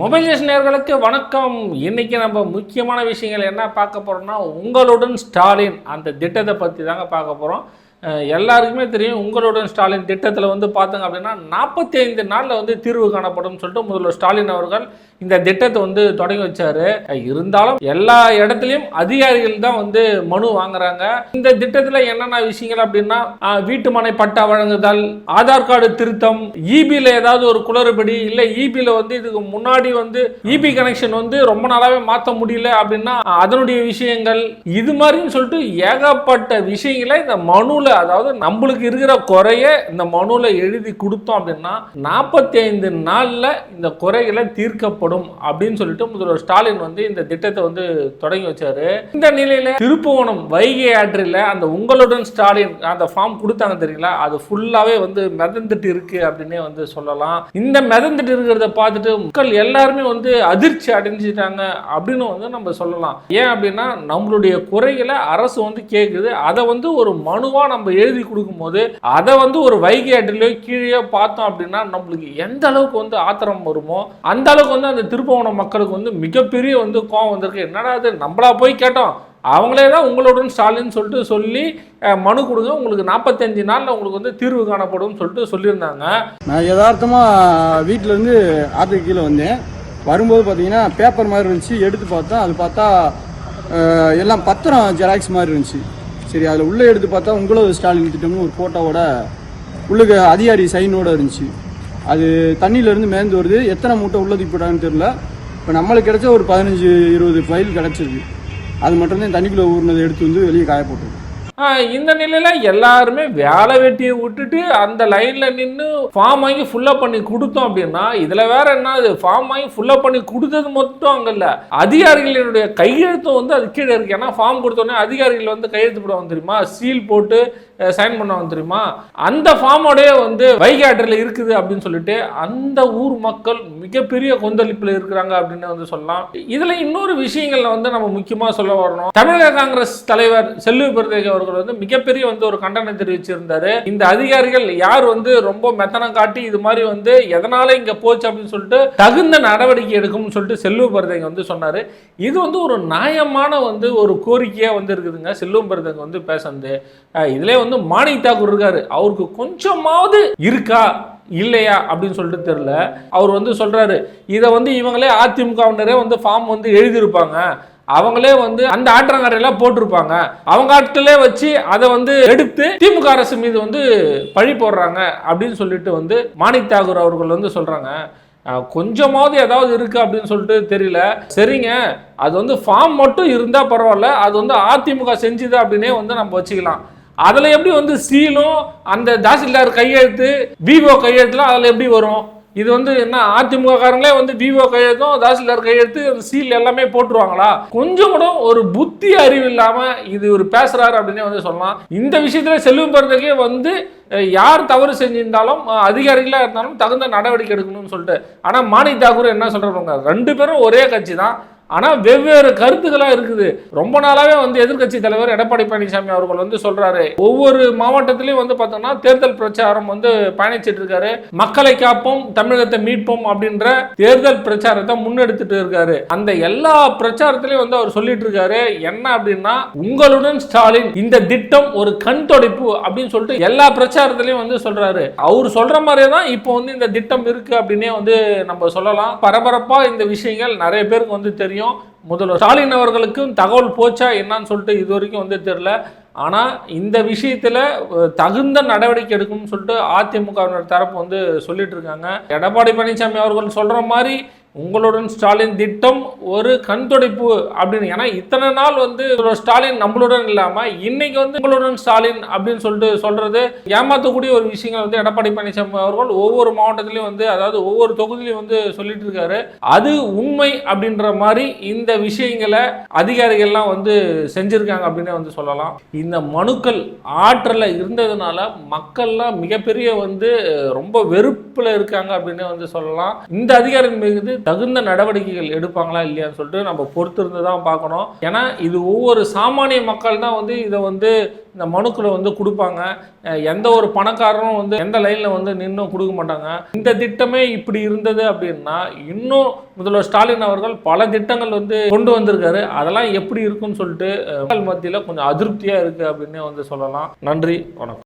Mobile நேர்களுக்கு வணக்கம். இன்னைக்கு நம்ம முக்கியமான விஷயங்கள் என்ன பார்க்க போகிறோம்னா உங்களுடன் ஸ்டாலின். அந்த திட்டத்தை பற்றி தாங்க பார்க்க போகிறோம் எல்லாருக்குமே தெரியும் உங்களுடன் ஸ்டாலின் திட்டத்தில் வந்து பார்த்தோங்க அப்படின்னா நாற்பத்தி ஐந்து நாளில் வந்து தீர்வு காணப்படும் சொல்லிட்டு முதல்வர் ஸ்டாலின் அவர்கள் இந்த திட்டத்தை வந்து தொடங்கி வச்சார். இருந்தாலும் எல்லா இடத்துலையும் அதிகாரிகள் தான் வந்து மனு வாங்குறாங்க. இந்த திட்டத்தில் என்னென்ன விஷயங்கள் அப்படின்னா வீட்டு மனை பட்டா வழங்குதல் ஆதார் கார்டு திருத்தம் இபியில் ஏதாவது ஒரு குளறுபடி இல்லை இபியில் வந்து இதுக்கு முன்னாடி வந்து இபி கனெக்ஷன் வந்து ரொம்ப நாளாகவே மாற்ற முடியல அப்படின்னா அதனுடைய விஷயங்கள் இது மாதிரின்னு சொல்லிட்டு ஏகப்பட்ட விஷயங்களை இந்த மனுவில் அதாவது நம்மளுக்கு இருக்கிற குறைய இந்த மனுவில் எழுதி கொடுத்தோம் அப்படின்னா நாற்பத்தி ஐந்து நாளில் இந்த குறைகளை தீர்க்கப்படும் அப்படின்னு சொல்லிட்டு முதல்வர் ஸ்டாலின் வந்து இந்த திட்டத்தை வந்து தொடங்கி வச்சாரு. இந்த நிலையில திருப்புவனம் வைகை ஆற்றில் அந்த உங்களுடன் ஸ்டாலின் அந்த ஃபார்ம் கொடுத்தாங்க தெரியுங்களா? அது ஃபுல்லாவே வந்து மிதந்துட்டு இருக்கு அப்படின்னே வந்து சொல்லலாம். இந்த மிதந்துட்டு இருக்கிறத பார்த்துட்டு மக்கள் எல்லாருமே வந்து அதிர்ச்சி அடைஞ்சிட்டாங்க அப்படின்னு வந்து நம்ம சொல்லலாம். ஏன் அப்படின்னா நம்மளுடைய குறைகளை அரசு வந்து கேட்குது அதை வந்து ஒரு மனுவான நம்ம எழுதி கொடுக்கும்போது அதை வந்து ஒரு வைகை ஆற்றிலையோ கீழே பார்த்தோம் அப்படின்னா நம்மளுக்கு எந்த அளவுக்கு வந்து ஆத்திரம் வருமோ அந்த அளவுக்கு வந்து அந்த திருப்பவனம் மக்களுக்கு வந்து மிகப்பெரிய வந்து கோவம் வந்திருக்கு. என்னடா அது நம்மளா போய் கேட்டோம். அவங்களே தான் உங்களுடன் ஸ்டாலின் சொல்லிட்டு சொல்லி மனு கொடுங்க. உங்களுக்கு நாற்பத்தஞ்சு நாளில் உங்களுக்கு வந்து தீர்வு காணப்படும் சொல்லிட்டு சொல்லியிருந்தாங்க. நான் யதார்த்தமாக வீட்டிலேருந்து ஆற்றுக்கு கீழே வந்தேன். வரும்போது பார்த்தீங்கன்னா பேப்பர் மாதிரி இருந்துச்சு. எடுத்து பார்த்தா அது பார்த்தா எல்லாம் பத்திரம் ஜெராக்ஸ் மாதிரி இருந்துச்சு. சரி அதில் உள்ளே எடுத்து பார்த்தா உங்களோட ஸ்டாலின் திட்டம்னு ஒரு ஃபோட்டோவோட உள்ளுக்கு அதிகாரி சைனோட இருந்துச்சு. அது தண்ணியிலேருந்து மேந்து வருது. எத்தனை மூட்டை உள்ள போட்டாங்கன்னு தெரில இப்போ நம்மளுக்கு கிடைச்ச ஒரு பதினஞ்சு இருபது ஃபைல் கிடச்சிருக்கு. அது மட்டும்தான் தண்ணிக்குள்ளே ஊறினதை எடுத்து வந்து வெளியே காய போட்டுருக்கு இந்த நிலையில எல்லாருமே வேலை வெட்டியை விட்டுட்டு அந்த லைன்ல நின்று ஃபார்ம் வாங்கி ஃபுல்லப் பண்ணி கொடுத்தோம் அப்படின்னா இதுல வேற என்ன அது ஃபார்ம் வாங்கி ஃபுல்லப் பண்ணி கொடுத்தது மட்டும் அங்க இல்ல. அதிகாரிகளுடைய கையெழுத்தும் வந்து அது கீழே இருக்கு. ஏன்னா ஃபார்ம் கொடுத்தோடனே அதிகாரிகள் வந்து கையெழுத்து போடுவாங்க தெரியுமா? சீல் போட்டு சைன் பண்ணுவாங்க தெரியுமா? அந்த ஃபார்மோடய வந்து வைகாட்டில் இருக்குது அப்படின்னு சொல்லிட்டு அந்த ஊர் மக்கள் மிகப்பெரிய கொந்தளிப்பில் இருக்கிறாங்க அப்படின்னு வந்து சொல்லலாம். இதில் இன்னொரு விஷயங்களில் வந்து நம்ம முக்கியமாக சொல்ல வரணும். தமிழக காங்கிரஸ் தலைவர் செல்வி பெருந்தகை அவர்கள் வந்து மிகப்பெரிய வந்து ஒரு கண்டனம் தெரிவிச்சிருந்தாரு. இந்த அதிகாரிகள் யார் வந்து ரொம்ப மெத்தனம் காட்டி இது மாதிரி வந்து எதனால இங்க போச்சு அப்படின்னு சொல்லிட்டு தகுந்த நடவடிக்கை எடுக்கும்னு சொல்லிட்டு செல்வ பெருந்தகை வந்து சொன்னாரு. இது வந்து ஒரு நியாயமான வந்து ஒரு கோரிக்கையா வந்து இருக்குதுங்க. செல்வம் பெருந்தகை வந்து பேசுனது. இதுல வந்து மாணிக் தாக்கூர் இருக்காரு. அவருக்கு கொஞ்சமாவது இருக்கா இல்லையா அப்படின்னு சொல்லிட்டு தெரியல. அவர் வந்து சொல்கிறாரு இதை வந்து இவங்களே அதிமுகவினரே வந்து ஃபார்ம் வந்து எழுதியிருப்பாங்க. அவங்களே வந்து அந்த ஆற்றங்கரையெல்லாம் போட்டிருப்பாங்க. அவங்க ஆட்களே வச்சு அதை வந்து எடுத்து திமுக அரசு மீது வந்து பழி போடுறாங்க அப்படின்னு சொல்லிட்டு வந்து மாணிக் தாகூர் அவர்கள் வந்து சொல்கிறாங்க கொஞ்சமாவது ஏதாவது இருக்கு அப்படின்னு சொல்லிட்டு தெரியல. சரிங்க அது வந்து ஃபார்ம் மட்டும் இருந்தால் பரவாயில்ல அது வந்து அதிமுக செஞ்சுது அப்படின்னே வந்து நம்ம வச்சுக்கலாம். அதில் எப்படி வந்து சீலும் அந்த தாசில்தார் கையெழுத்து விவோ கையெழுத்துலாம் அதில் எப்படி வரும்? இது வந்து என்ன அதிமுக காரங்களே வந்து விவோ கையெழுத்தும் தாசில்தார் கையெழுத்து அந்த சீல் எல்லாமே போட்டுருவாங்களா? கொஞ்சம் கூட ஒரு புத்தி அறிவு இல்லாம இது ஒரு பேசுறாரு அப்படின்னே வந்து சொல்லலாம். இந்த விஷயத்துல செல்வம் பிறந்தக்கே வந்து யார் தவறு செஞ்சிருந்தாலும் அதிகாரிகளாக இருந்தாலும் தகுந்த நடவடிக்கை எடுக்கணும்னு சொல்லிட்டு. ஆனால் மாணிக் தாக்கூர் என்ன சொல்கிறாங்க ரெண்டு பேரும் ஒரே கட்சி தான் ஆனால் வெவ்வேறு கருத்துக்களாக இருக்குது. ரொம்ப நாளாகவே வந்து எதிர்க்கட்சி தலைவர் எடப்பாடி பழனிசாமி அவர்கள் வந்து சொல்கிறாரு ஒவ்வொரு மாவட்டத்திலையும் வந்து பார்த்தோம்னா தேர்தல் பிரச்சாரம் வந்து பயணிச்சிட்டு இருக்காரு. மக்களை காப்போம் தமிழகத்தை மீட்போம் அப்படின்ற தேர்தல் பிரச்சாரத்தை முன்னெடுத்துட்டு இருக்காரு. அந்த எல்லா பிரச்சாரத்திலையும் வந்து அவர் சொல்லிட்டு இருக்காரு. என்ன அப்படின்னா உங்களுடன் ஸ்டாலின் இந்த திட்டம் ஒரு கண் தொடைப்பு அப்படின்னு சொல்லிட்டு எல்லா பிரச்சாரத்திலையும் வந்து சொல்றாரு. அவர் சொல்ற மாதிரியே தான் இப்போ வந்து இந்த திட்டம் இருக்கு அப்படின்னே வந்து நம்ம சொல்லலாம். பரபரப்பா இந்த விஷயங்கள் நிறைய பேருக்கு வந்து தெரியும். முதல்வர் ஸ்டாலின் அவர்களுக்கும் தகவல் போச்சா என்னன்னு சொல்லிட்டு இது வரைக்கும் வந்து தெரில ஆனால் இந்த விஷயத்தில் தகுந்த நடவடிக்கை எடுக்கும்னு சொல்லிட்டு அதிமுகவினர் தரப்பு வந்து சொல்லிட்டு இருக்காங்க. எடப்பாடி பழனிசாமி அவர்கள் சொல்கிற மாதிரி உங்களுடன் ஸ்டாலின் திட்டம் ஒரு கண் துடைப்பு அப்படின்னு. ஏன்னா இத்தனை நாள் வந்து ஸ்டாலின் நம்மளுடன் இல்லாமல் இன்னைக்கு வந்து உங்களுடன் ஸ்டாலின் அப்படின்னு சொல்லிட்டு சொல்றது ஏமாத்தக்கூடிய ஒரு விஷயங்கள் வந்து எடப்பாடி பழனிசாமி அவர்கள் ஒவ்வொரு மாவட்டத்திலையும் வந்து அதாவது ஒவ்வொரு தொகுதியிலையும் வந்து சொல்லிட்டு இருக்காரு. அது உண்மை அப்படின்ற மாதிரி இந்த விஷயங்களை அதிகாரிகள்லாம் வந்து செஞ்சிருக்காங்க அப்படின்னு வந்து சொல்லலாம். இந்த மனுக்கள் ஆற்றல இருந்ததுனால மக்கள்லாம் மிகப்பெரிய வந்து ரொம்ப வெறுப்பில் இருக்காங்க அப்படின்னு வந்து சொல்லலாம். இந்த அதிகாரிகள் மீது தகுந்த நடவடிக்கைகள் எடுப்பாங்களா இல்லையான்னு சொல்லிட்டு நம்ம பொறுத்திருந்து தான் பார்க்கணும். ஏன்னா இது ஒவ்வொரு சாமானிய மக்கள் தான் வந்து இதை வந்து இந்த மனுக்களை வந்து கொடுப்பாங்க. எந்த ஒரு பணக்காரரும் வந்து எந்த லைனில் வந்து நின்றும் கொடுக்க மாட்டாங்க. இந்த திட்டமே இப்படி இருந்தது அப்படின்னா இன்னும் முதல்வர் ஸ்டாலின் அவர்கள் பல திட்டங்கள் வந்து கொண்டு வந்திருக்காரு. அதெல்லாம் எப்படி இருக்கும்னு சொல்லிட்டு மக்கள் மத்தியில் கொஞ்சம் அதிருப்தியாக இருக்குது அப்படின்னு வந்து சொல்லலாம். நன்றி வணக்கம்.